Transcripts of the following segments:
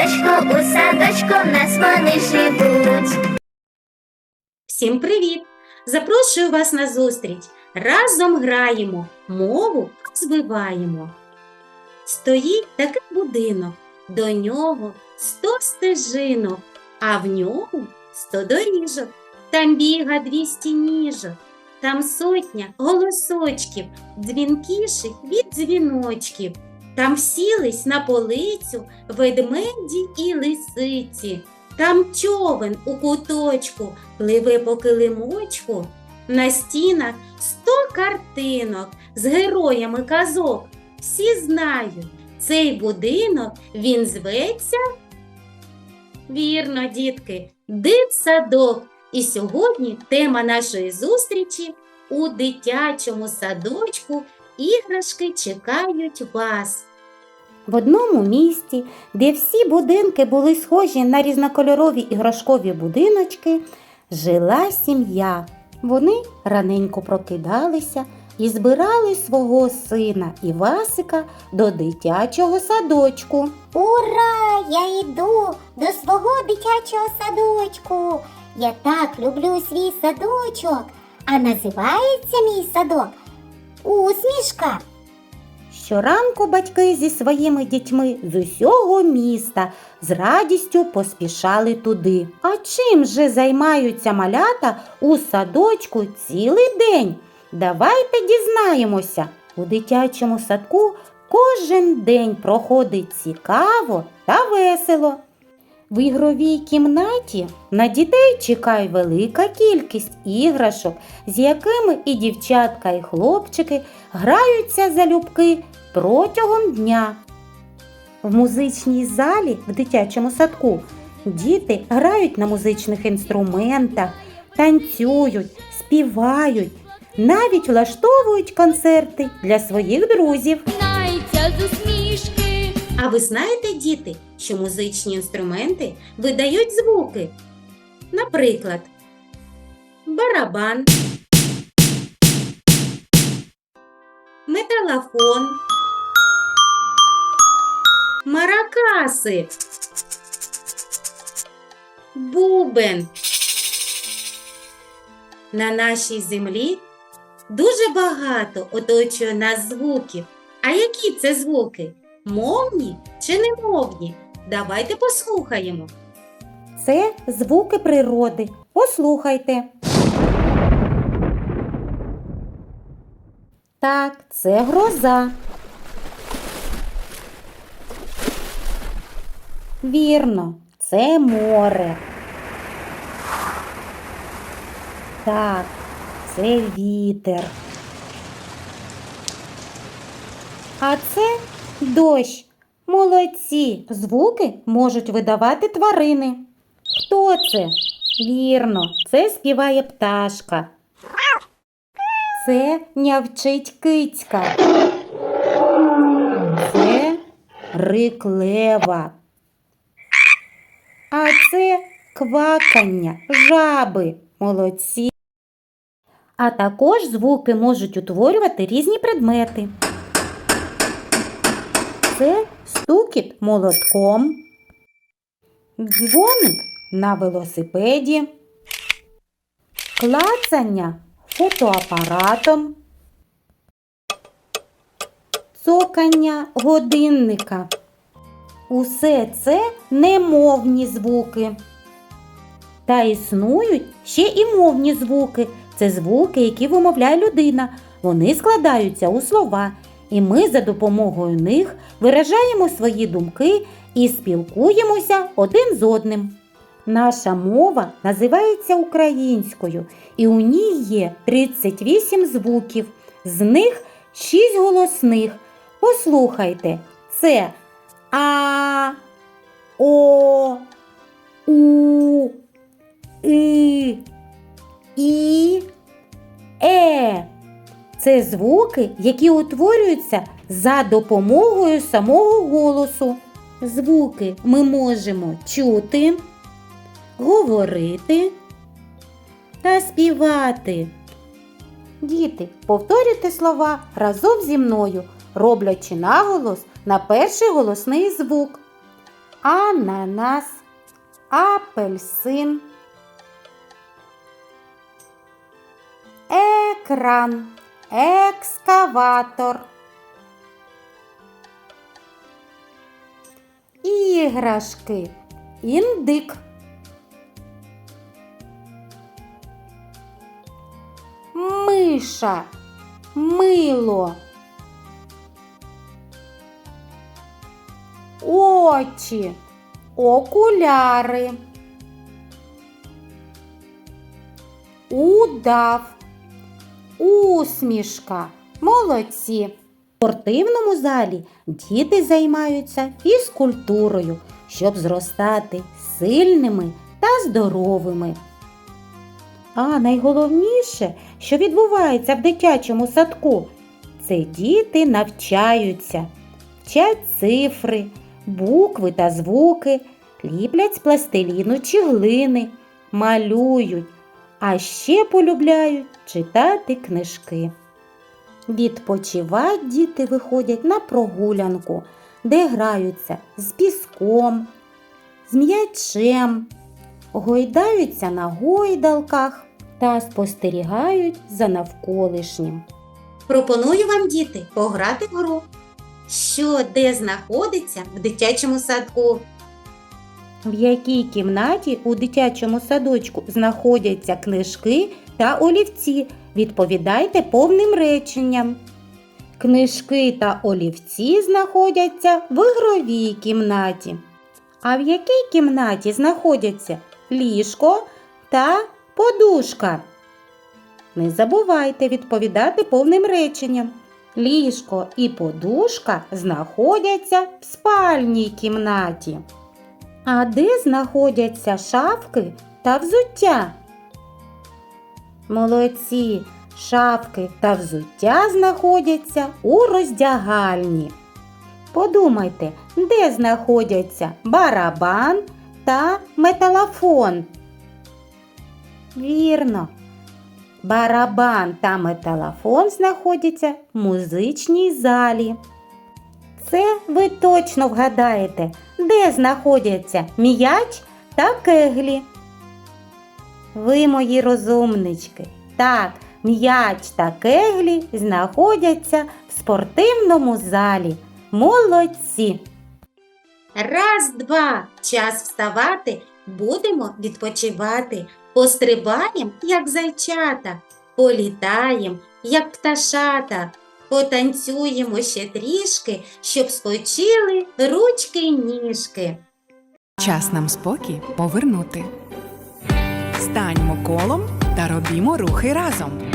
садочку, у садочку в нас вони живуть. Всім привіт! Запрошую вас на зустріч. Разом граємо, мову звиваємо. Стоїть такий будинок, до нього сто стежинок, а в ньому сто доріжок. Там біга двісті ніжок, там сотня голосочків, дзвінкіших від дзвіночків. Там сілись на полицю ведмеді і лисиці. Там човен у куточку пливе по килимочку. На стінах сто картинок з героями казок. Всі знають, цей будинок він зветься. Вірно, дітки, дитсадок. І сьогодні тема нашої зустрічі у дитячому садочку іграшки чекають вас. В одному місті, де всі будинки були схожі на різнокольорові іграшкові будиночки, жила сім'я. Вони раненько прокидалися і збирали свого сина Івасика до дитячого садочку. Ура! Я йду до свого дитячого садочку. Я так люблю свій садочок. А називається мій садок Усмішка. Щоранку батьки зі своїми дітьми з усього міста з радістю поспішали туди. А чим же займаються малята у садочку цілий день? Давайте дізнаємося. У дитячому садку кожен день проходить цікаво та весело. В ігровій кімнаті на дітей чекає велика кількість іграшок, з якими і дівчатка, і хлопчики граються залюбки протягом дня. В музичній залі в дитячому садку діти грають на музичних інструментах, танцюють, співають, навіть влаштовують концерти для своїх друзів. А ви знаєте, діти, що музичні інструменти видають звуки? Наприклад, барабан, металофон, маракаси, бубен. На нашій землі дуже багато оточує нас звуків. А які це звуки? Мовні чи немовні? Давайте послухаємо. Це звуки природи. Послухайте. Так, це гроза. Вірно, це море. Так, це вітер. А це дощ. Молодці. Звуки можуть видавати тварини. Хто це? Вірно, це співає пташка. Це нявчить кицька. Це рик лева. А це квакання жаби. Молодці. А також звуки можуть утворювати різні предмети. Це стукіт молотком, дзвоник на велосипеді, клацання фотоапаратом, цокання годинника. Усе це немовні звуки. Та існують ще і мовні звуки. Це звуки, які вимовляє людина. Вони складаються у слова, і ми за допомогою них виражаємо свої думки і спілкуємося один з одним. Наша мова називається українською, і у ній є 38 звуків, з них 6 голосних. Послухайте, це А, О, У, И, І, Е. Це звуки, які утворюються за допомогою самого голосу. Звуки ми можемо чути, говорити та співати. Діти, повторюйте слова разом зі мною, роблячи наголос на перший голосний звук. Ананас, апельсин, екран, екскаватор. Іграшки, індик. Миша, мило. Очі, окуляри. Удав, усмішка. Молодці. В спортивному залі діти займаються фізкультурою, щоб зростати сильними та здоровими. А найголовніше, що відбувається в дитячому садку, це діти навчаються, вчать цифри, букви та звуки, ліплять з пластиліну чи глини, малюють, а ще полюбляють читати книжки. Відпочивать діти виходять на прогулянку, де граються з піском, з м'ячем, гойдаються на гойдалках та спостерігають за навколишнім. Пропоную вам, діти, пограти в гру. Що де знаходиться в дитячому садку? В якій кімнаті у дитячому садочку знаходяться книжки та олівці? Відповідайте повним реченням. Книжки та олівці знаходяться в ігровій кімнаті. А в якій кімнаті знаходяться ліжко та подушка? Не забувайте відповідати повним реченням. Ліжко і подушка знаходяться в спальній кімнаті. А де знаходяться шафки та взуття? Молодці, шафки та взуття знаходяться у роздягальні. Подумайте, де знаходяться барабан та металофон? Вірно. Барабан та металофон знаходяться в музичній залі. Це ви точно вгадаєте, де знаходяться м'яч та кеглі. Ви, мої розумнички, так, м'яч та кеглі знаходяться в спортивному залі. Молодці! Раз, два, час вставати, будемо відпочивати. Пострибаєм, як зайчата, політаєм, як пташата, потанцюємо ще трішки, щоб спочили ручки й ніжки. Час нам спокій повернути. Станьмо колом та робімо рухи разом.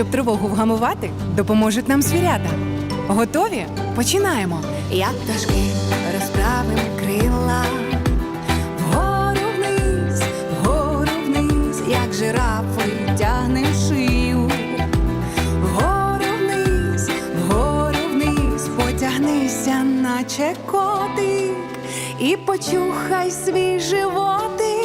Щоб тривогу вгамувати, допоможуть нам звірята. Готові? Починаємо. Як пташки розправимо крила. Вгору вниз, вгору вниз, як жирафи тягнем шию. Вгору вниз, вгору вниз, потягнися, наче котик, і почухай свій животик.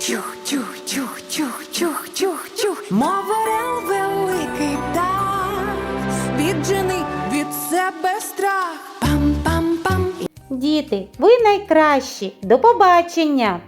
Чух, чух, чух, чух, чух, чух, мов орел великий птах, віджени від себе страх. Пам-пам-пам. Діти, ви найкращі! До побачення!